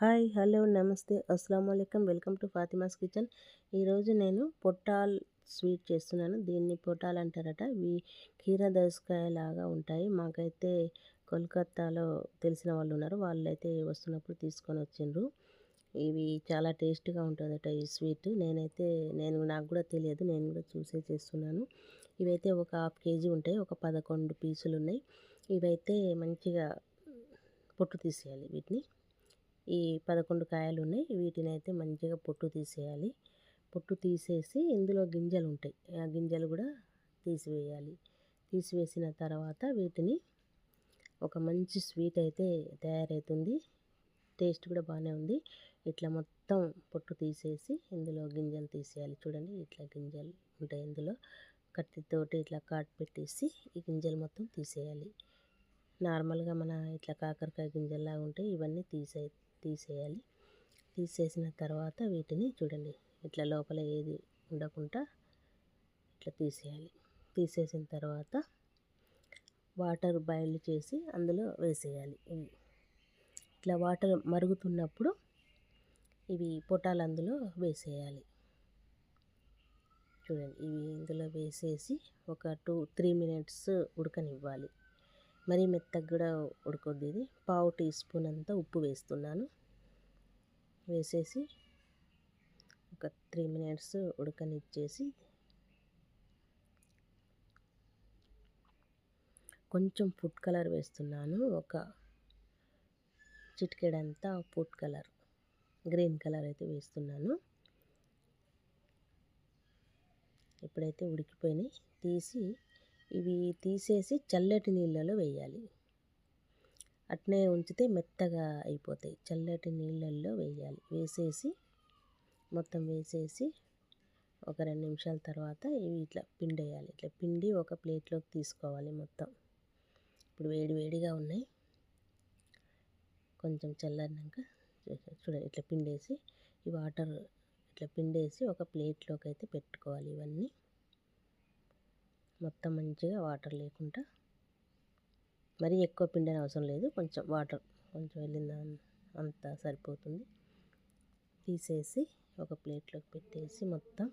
Hi hello నమస్తే అస్సలం అయికం వెల్కమ్ టు ఫాతిమాస్ కిచెన్. ఈరోజు నేను పొట్టాల్ స్వీట్ చేస్తున్నాను. దీన్ని పొట్టాల్ అంటారట. ఇవి కీర దోసకాయ లాగా ఉంటాయి. మాకైతే కోల్కత్తాలో తెలిసిన వాళ్ళు ఉన్నారు. వాళ్ళైతే వస్తున్నప్పుడు తీసుకొని వచ్చిండ్రు. ఇవి చాలా టేస్ట్గా ఉంటుందట ఈ స్వీట్. నేనైతే నేను నాకు కూడా తెలియదు. నేను కూడా చూసే చేస్తున్నాను. ఇవైతే ఒక హాఫ్ కేజీ ఉంటాయి. ఒక పదకొండు పీసులు ఉన్నాయి ఇవైతే మంచిగా పొట్టు తీసేయాలి వీటిని. ఈ పదకొండు కాయలు ఉన్నాయి వీటిని అయితే మంచిగా పొట్టు తీసేయాలి. పొట్టు తీసేసి ఇందులో గింజలు ఉంటాయి ఆ గింజలు కూడా తీసివేయాలి. తీసివేసిన తర్వాత వీటిని ఒక మంచి స్వీట్ అయితే తయారవుతుంది టేస్ట్ కూడా బాగానే ఉంది. ఇట్లా మొత్తం పొట్టు తీసేసి ఇందులో గింజలు తీసేయాలి. చూడండి ఇట్లా గింజలు ఉంటాయి ఇందులో. కత్తితోటి ఇట్లా కాట్ పెట్టేసి ఈ గింజలు మొత్తం తీసేయాలి. నార్మల్గా మన ఇట్లా కాకరకాయ గింజల్లాగా ఉంటాయి ఇవన్నీ తీసే తీసేయాలి. తీసేసిన తర్వాత వీటిని చూడండి ఇట్లా లోపల ఏది ఉండకుండా ఇట్లా తీసేయాలి. తీసేసిన తర్వాత వాటర్ బాయిల్ చేసి అందులో వేసేయాలి ఇవి. ఇట్లా వాటర్ మరుగుతున్నప్పుడు ఇవి పొటాలు అందులో వేసేయాలి. చూడండి ఇవి ఇందులో వేసేసి ఒక టూ త్రీ మినిట్స్ ఉడకనివ్వాలి. మరీ మెత్తగా కూడా ఉడకొద్ది ఇది. పావు టీ స్పూన్ అంతా ఉప్పు వేస్తున్నాను. వేసేసి ఒక త్రీ మినిట్స్ ఉడకనిచ్చేసి కొంచెం ఫుడ్ కలర్ వేస్తున్నాను. ఒక చిటికెడంతా ఫుడ్ కలర్ గ్రీన్ కలర్ అయితే వేస్తున్నాను. ఇప్పుడైతే ఉడికిపోయినాయి. తీసి ఇవి తీసేసి చల్లటి నీళ్ళలో వేయాలి. అట్నే ఉంచితే మెత్తగా అయిపోతాయి. చల్లటి నీళ్ళల్లో వేయాలి. వేసేసి మొత్తం వేసేసి ఒక రెండు నిమిషాల తర్వాత ఇవి ఇట్లా పిండేయాలి. ఇట్లా పిండి ఒక ప్లేట్లోకి తీసుకోవాలి మొత్తం. ఇప్పుడు వేడి వేడిగా ఉన్నాయి. కొంచెం చల్లారినాక చూడండి ఇట్లా పిండేసి ఈ వాటర్ ఇట్లా పిండేసి ఒక ప్లేట్లోకి అయితే పెట్టుకోవాలి ఇవన్నీ. మొత్తం మంచిగా వాటర్ లేకుండా మరీ ఎక్కువ పిండని అవసరం లేదు. కొంచెం వాటర్ కొంచెం వెళ్ళిందా అంత సరిపోతుంది. తీసేసి ఒక ప్లేట్లోకి పెట్టేసి మొత్తం.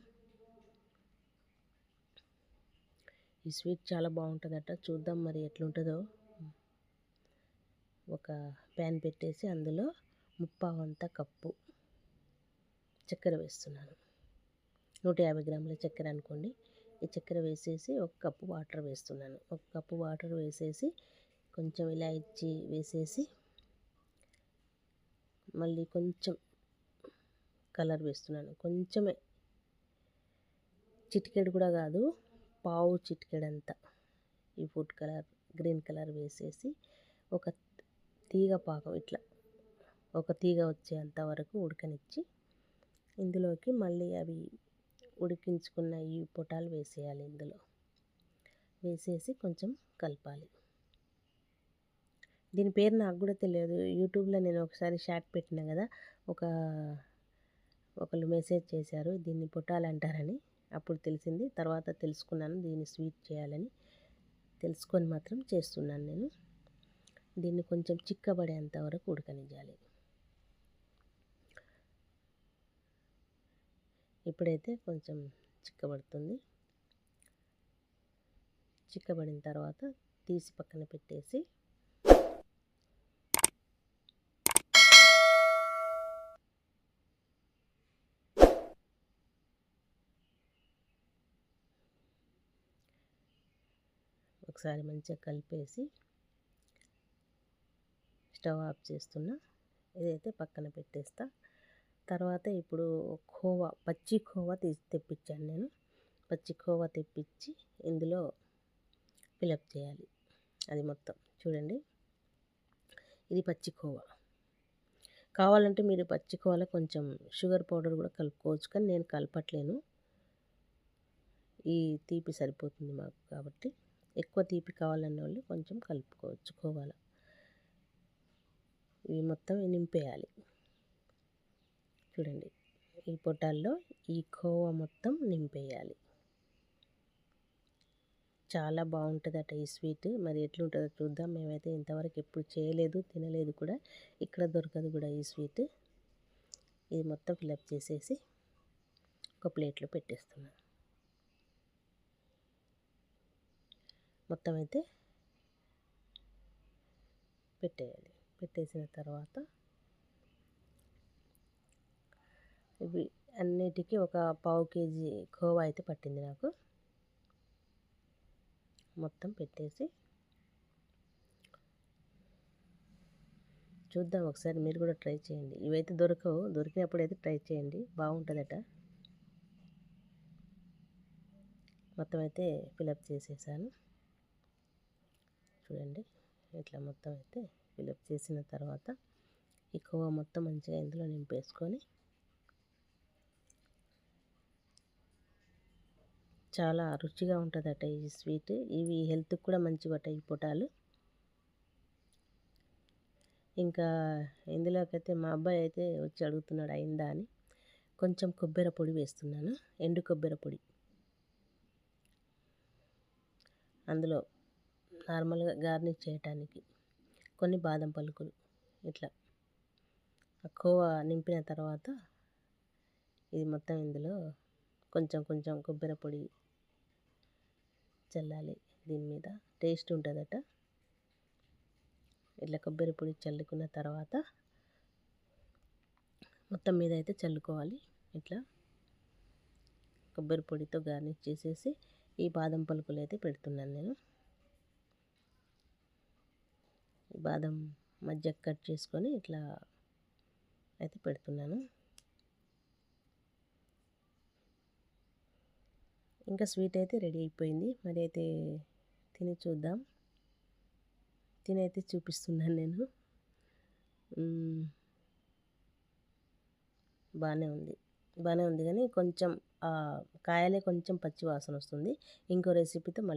ఈ స్వీట్ చాలా బాగుంటుందట. చూద్దాం మరి ఎట్లుంటుందో. ఒక ప్యాన్ పెట్టేసి అందులో ముప్పావంత కప్పు చక్కెర వేస్తున్నాను. నూట యాభై గ్రాముల చక్కెర అనుకోండి. ఈ చక్కెర వేసేసి ఒక కప్పు వాటర్ వేస్తున్నాను. ఒక కప్పు వాటర్ వేసేసి కొంచెం ఇలాచి వేసేసి మళ్ళీ కొంచెం కలర్ వేస్తున్నాను. కొంచెమే చిటికెడు కూడా కాదు పావు చిటికెడంతా ఈ ఫుడ్ కలర్ గ్రీన్ కలర్ వేసేసి ఒక తీగ పాకం ఇట్లా ఒక తీగ వచ్చేంత వరకు ఉడకనిచ్చి ఇందులోకి మళ్ళీ అవి ఉడికించుకున్న ఈ పొటాలు వేసేయాలి ఇందులో. వేసేసి కొంచెం కలపాలి. దీని పేరు నాకు కూడా తెలియదు. యూట్యూబ్లో నేను ఒకసారి షార్ట్ పెట్టిన కదా ఒక ఒకళ్ళు మెసేజ్ చేశారు దీన్ని పొటాలు అంటారని. అప్పుడు తెలిసింది. తర్వాత తెలుసుకున్నాను దీన్ని స్వీట్ చేయాలని. తెలుసుకొని మాత్రం చేస్తున్నాను నేను. దీన్ని కొంచెం చిక్కబడేంత వరకు ఉడకనివ్వాలి ఇప్పుడైతే కొంచెం చిక్కబడుతుంది. చిక్కబడిన తర్వాత తీసి పక్కన పెట్టేసి ఒకసారి మంచిగా కలిపేసి స్టవ్ ఆఫ్ చేస్తున్నా. ఇదైతే పక్కన పెట్టేస్తా. తర్వాత ఇప్పుడు ఖోవా పచ్చి ఖోవా తీసి తెప్పించాను నేను. పచ్చి ఖోవా తెప్పించి ఇందులో ఫిలప్ చేయాలి. అది మొత్తం. చూడండి. ఇది పచ్చి ఖోవా కావాలంటే మీరు పచ్చి కోవాలో కొంచెం షుగర్ పౌడర్ కూడా కలుపుకోవచ్చు కానీ నేను కలపట్లేను. ఈ తీపి సరిపోతుంది మాకు కాబట్టి. ఎక్కువ తీపి కావాలన్న వాళ్ళు కొంచెం కలుపుకోవచ్చు కోవాల. ఇవి మొత్తం నింపేయాలి. చూడండి. ఈ పొటాల్లో ఈ కోవా మొత్తం నింపేయాలి. చాలా బాగుంటుందట ఈ స్వీట్. మరి ఎట్లుంటుందో చూద్దాం. మేమైతే ఇంతవరకు ఎప్పుడు చేయలేదు తినలేదు కూడా. ఇక్కడ దొరకదు కూడా ఈ స్వీట్. ఇది మొత్తం ఫిలప్ చేసేసి ఒక ప్లేట్లో పెట్టేస్తున్నాను మొత్తం అయితే పెట్టేయాలి. పెట్టేసిన తర్వాత ఇవి అన్నిటికీ ఒక పావు కేజీ కోవా అయితే పట్టింది నాకు. మొత్తం పెట్టేసి చూద్దాం ఒకసారి మీరు కూడా ట్రై చేయండి. ఇవైతే దొరకవు దొరికినప్పుడు అయితే ట్రై చేయండి. బాగుంటుందట. మొత్తం అయితే ఫిలప్ చేసేసాను. చూడండి ఇట్లా మొత్తం అయితే ఫిలప్ చేసిన తర్వాత ఈ కోవా మొత్తం మంచిగా ఇందులో నింపేసుకొని చాలా రుచిగా ఉంటుందట ఈ స్వీట్. ఇవి హెల్త్కి కూడా మంచివట ఈ పొటాలు. ఇంకా ఇందులోకైతే మా అబ్బాయి అయితే వచ్చి అడుగుతున్నాడు అయిందా? అని. కొంచెం కొబ్బరి పొడి వేస్తున్నాను ఎండు కొబ్బరి పొడి. అందులో నార్మల్గా గార్నిష్ చేయటానికి కొన్ని బాదం పలుకులు ఇట్లా. కోవా నింపిన తర్వాత ఇది మొత్తం ఇందులో కొంచెం కొంచెం కొబ్బరి పొడి చల్లాలి దీని మీద. టేస్ట్ ఉంటుందట. ఇట్లా కొబ్బరి పొడి చల్లుకున్న తర్వాత మొత్తం మీద అయితే చల్లుకోవాలి. ఇట్లా కొబ్బరి పొడితో గార్నిష్ చేసేసి ఈ బాదం పలుకులు అయితే పెడుతున్నాను నేను. బాదం మధ్య కట్ చేసుకొని ఇట్లా అయితే పెడుతున్నాను. ఇంకా స్వీట్ అయితే రెడీ అయిపోయింది. మరి అయితే తిని చూద్దాం. తిని అయితే చూపిస్తున్నాను నేను. బాగానే ఉంది. బాగానే ఉంది కానీ కొంచెం కాయలే కొంచెం పచ్చి వాసన వస్తుంది. ఇంకో రెసిపీతో